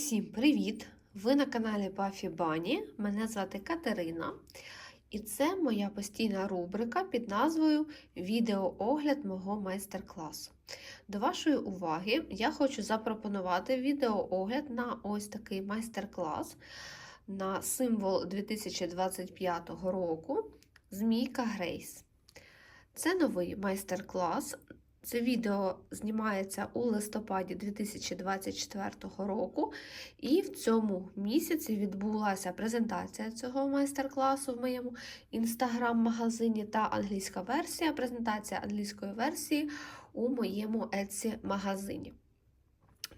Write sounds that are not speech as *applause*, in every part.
Усім привіт! Ви на каналі Бафі Бані. Мене звати Катерина, і це моя постійна рубрика під назвою Відеоогляд мого майстер-класу. До вашої уваги я хочу запропонувати відеоогляд на ось такий майстер-клас на символ 2025 року Змійка Грейс. Це новий майстер-клас. Це відео знімається у листопаді 2024 року, і в цьому місяці відбулася презентація цього майстер-класу в моєму інстаграм-магазині та англійська версія, презентація англійської версії у моєму Etsy магазині.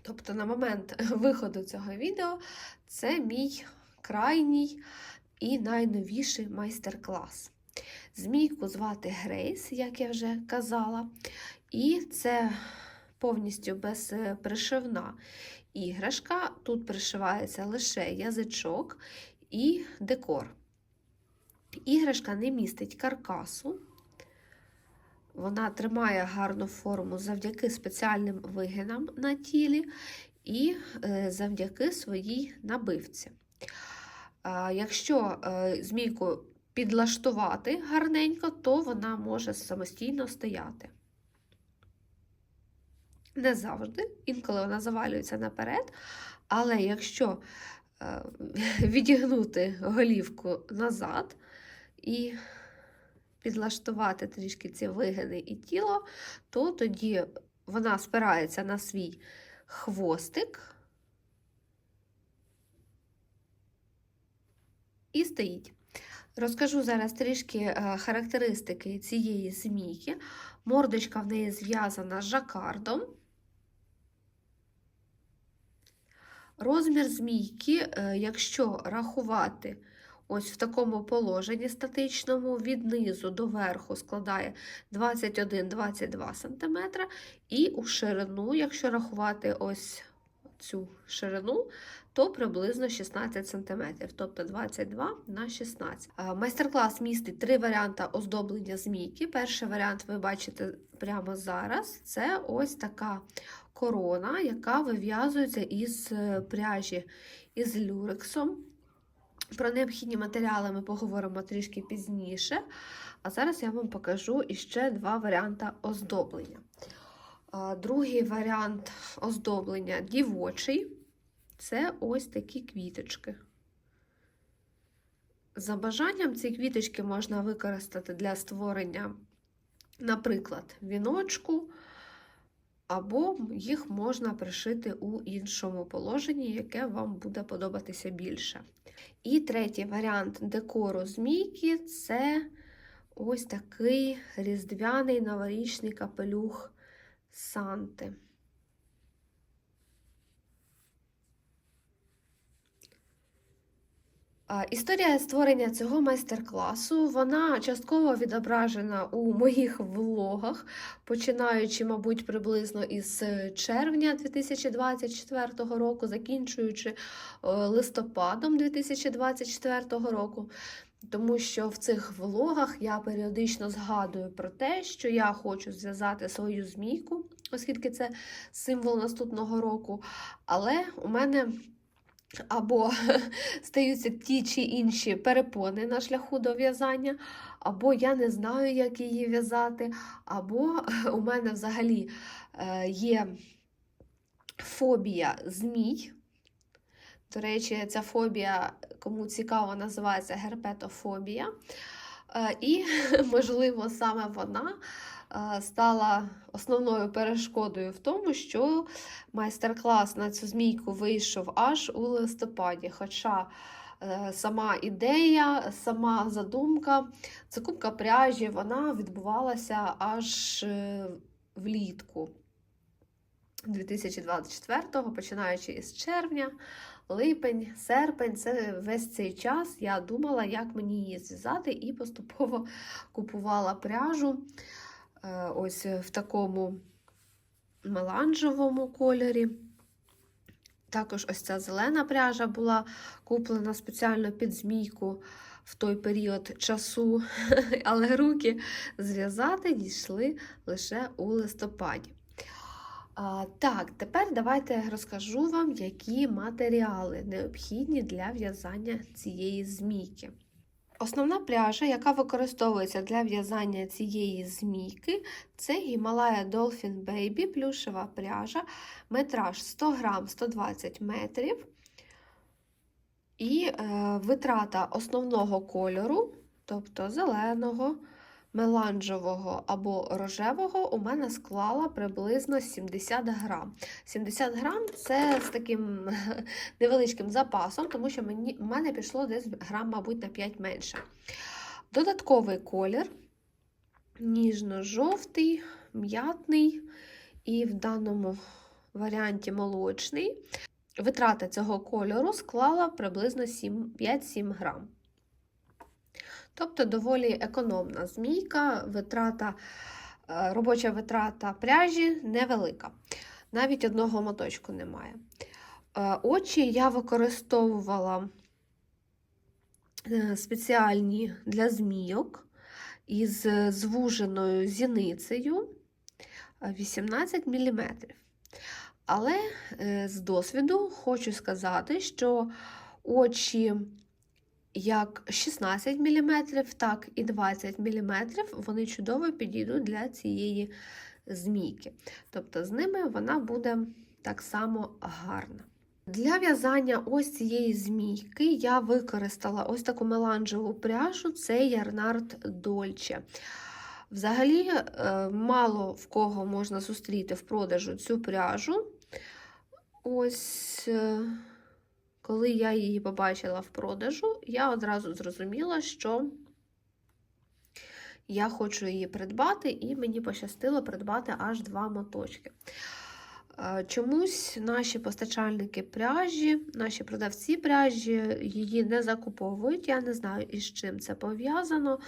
Тобто, на момент *laughs* виходу цього відео це мій крайній і найновіший майстер-клас. Змійку звати Грейс, як я вже казала. І це повністю безпришивна іграшка. Тут пришивається лише язичок і декор. Іграшка не містить каркасу. Вона тримає гарну форму завдяки спеціальним вигинам на тілі і завдяки своїй набивці. Якщо змійку підлаштувати гарненько, то вона може самостійно стояти. Не завжди, інколи вона завалюється наперед, але якщо е, *laughs* відігнути голівку назад і підлаштувати трішки ці вигини і тіло, то тоді вона спирається на свій хвостик і стоїть. Розкажу зараз трішки характеристики цієї змійки. Мордочка в неї зв'язана з жакардом. Розмір змійки, якщо рахувати ось в такому положенні статичному, від низу до верху складає 21-22 см, і у ширину, якщо рахувати ось цю ширину, то приблизно 16 см, тобто 22 на 16 Майстер-клас містить три варіанти оздоблення змійки. Перший варіант ви бачите прямо зараз. Це ось така корона, яка вив'язується із пряжі із люрексом. Про необхідні матеріали ми поговоримо трішки пізніше. А зараз я вам покажу іще два варіанти оздоблення. Другий варіант оздоблення дівочий це ось такі квіточки. За бажанням ці квіточки можна використати для створення, наприклад, віночку, або їх можна пришити у іншому положенні, яке вам буде подобатися більше. І третій варіант декору змійки це ось такий різдвяний новорічний капелюх Санти. Історія створення цього майстер-класу вона частково відображена у моїх влогах, починаючи, мабуть, приблизно із червня 2024 року, закінчуючи листопадом 2024 року. Тому що в цих влогах я періодично згадую про те, що я хочу зв'язати свою змійку, оскільки це символ наступного року. Але у мене або *laughs* стаються ті чи інші перепони на шляху до в'язання, або я не знаю, як її в'язати, або *laughs* у мене взагалі е, є фобія змій. До речі, ця фобія, кому цікаво, називається герпетофобія. Е, і, *laughs* можливо, саме вона стала основною перешкодою в тому, що майстер-клас на цю змійку вийшов аж у листопаді. Хоча е, сама ідея, сама задумка, закупка пряжі, вона відбувалася аж влітку 2024-го, починаючи із червня липень, серпень це весь цей час я думала, як мені її зв'язати, і поступово купувала пряжу е, ось в такому меланжевому кольорі. Також ось ця зелена пряжа була куплена спеціально під змійку в той період часу, *laughs* але руки зв'язати дійшли лише у листопаді. А, так, тепер давайте розкажу вам, які матеріали необхідні для в'язання цієї змійки. Основна пряжа, яка використовується для в'язання цієї змійки, це Himalaya Dolphin Baby плюшева пряжа, метраж 100 грам 120 метрів. І е, витрата основного кольору, тобто зеленого, меланжевого або рожевого, у мене склала приблизно 70 грам. 70 грам це з таким *laughs* невеличким запасом, тому що мені, в мене пішло десь грам, мабуть, на 5 менше. Додатковий колір ніжно-жовтий, м'ятний і в даному варіанті молочний. Витрата цього кольору склала приблизно 5-7 грам. Тобто доволі економна змійка, витрата, е, робоча витрата пряжі невелика. Навіть одного моточку немає. Е, Очі я використовувала е, спеціальні для змійок із звуженою зіницею 18 мм. Але з досвіду хочу сказати, що очі як 16 мм, так і 20 мм, вони чудово підійдуть для цієї змійки. Тобто з ними вона буде так само гарна. Для в'язання ось цієї змійки я використала ось таку меланжеву пряжу, це Ярнард Дольче. Взагалі, мало в кого можна зустріти в продажу цю пряжу. Ось, коли я її побачила в продажу, я одразу зрозуміла, що я хочу її придбати, і мені пощастило придбати аж два моточки. Чомусь наші постачальники пряжі, наші продавці пряжі її не закуповують. Я не знаю, із чим це пов'язано,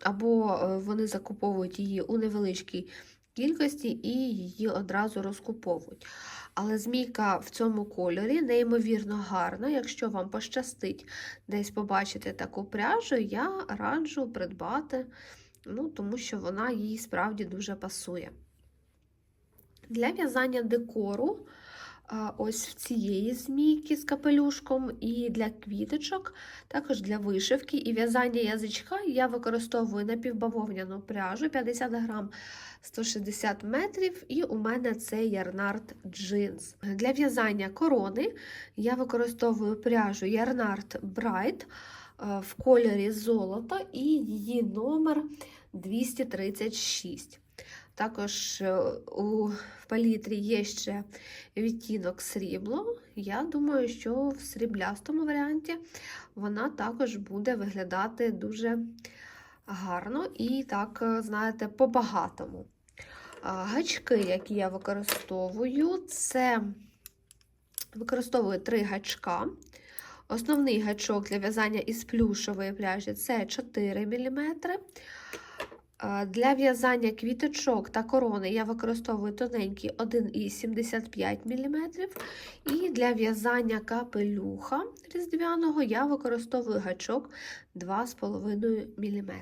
або вони закуповують її у невеличкій кількості і її одразу розкуповують. Але змійка в цьому кольорі неймовірно гарна. Якщо вам пощастить десь побачити таку пряжу, я раджу придбати, ну, тому що вона їй справді дуже пасує. Для в'язання декору, ось в цієї змійки з капелюшком, і для квіточок, також для вишивки і в'язання язичка я використовую напівбавовняну пряжу 50 грам 160 метрів, і у мене це Ярнард джинс. Для в'язання корони я використовую пряжу Ярнард Bright в кольорі золото і її номер 236. Також е, у палітрі є ще відтінок срібло. Я думаю, що в сріблястому варіанті вона також буде виглядати дуже гарно і, так, е, знаєте, по-багатому. Гачки, які я використовую, це використовую три гачка. Основний гачок для в'язання із плюшової пряжі це 4 мм. Для в'язання квіточок та корони я використовую тоненький 1,75 мм. І для в'язання капелюха різдвяного я використовую гачок 2,5 мм.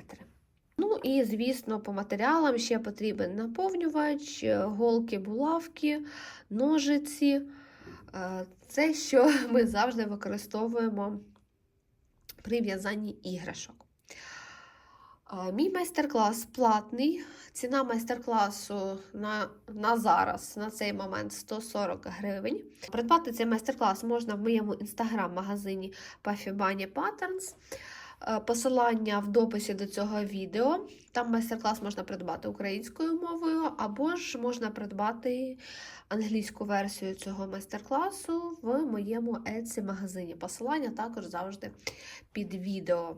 Ну і, звісно, по матеріалам ще потрібен наповнювач, голки, булавки, ножиці. Це, що ми завжди використовуємо при в'язанні іграшок. Мій майстер-клас платний. Ціна майстер-класу на на зараз, на цей момент 140 гривень. Придбати цей майстер-клас можна в моєму інстаграм-магазині Puffy Patterns. Посилання в дописі до цього відео. Там майстер-клас можна придбати українською мовою, або ж можна придбати англійську версію цього майстер-класу в моєму Etsy магазині. Посилання також завжди під відео.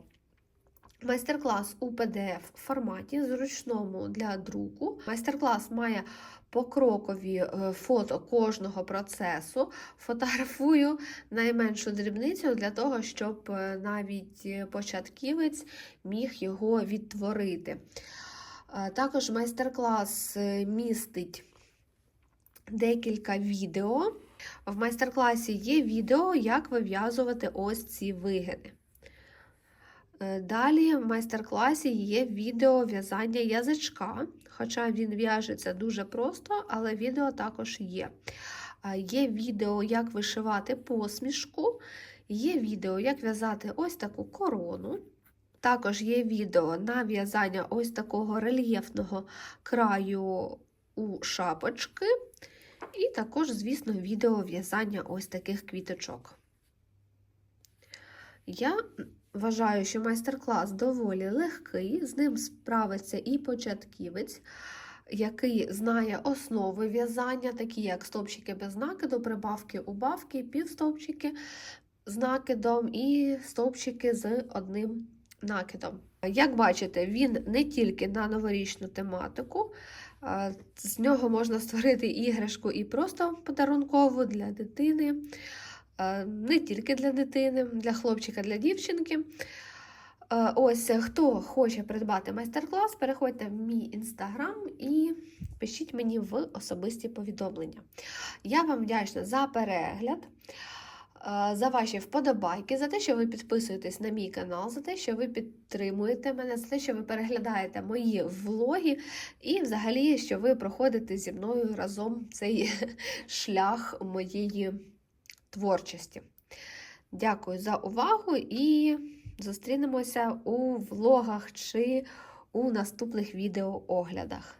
Майстер-клас у PDF форматі, зручному для друку. Майстер-клас має покрокові е, фото кожного процесу. Фотографую найменшу дрібницю для того, щоб е, навіть початківець міг його відтворити. Е, також майстер-клас містить декілька відео. В майстер-класі є відео, як вив'язувати ось ці вигини. Е, Далі в майстер-класі є відео в'язання язичка, хоча він в'яжеться дуже просто, але відео також є. Є відео, як вишивати посмішку, є відео, як в'язати ось таку корону. Також є відео на в'язання ось такого рельєфного краю у шапочки. І також, звісно, відео в'язання ось таких квіточок. Я вважаю, що майстер-клас доволі легкий, з ним справиться і початківець, який знає основи в'язання, такі як стовпчики без накиду, прибавки, убавки, півстовпчики з накидом і стовпчики з одним накидом. Як бачите, він не тільки на новорічну тематику, з нього можна створити іграшку і просто подарункову для дитини, не тільки для дитини, для хлопчика, для дівчинки. Е, Ось хто хоче придбати майстер-клас, переходьте в мій інстаграм і пишіть мені в особисті повідомлення. Я вам вдячна за перегляд, е, за ваші вподобайки, за те, що ви підписуєтесь на мій канал, за те, що ви підтримуєте мене, за те, що ви переглядаєте мої влоги, і взагалі, що ви проходите зі мною разом цей *laughs* шлях моєї творчості. Дякую за увагу і зустрінемося у влогах чи у наступних відеооглядах.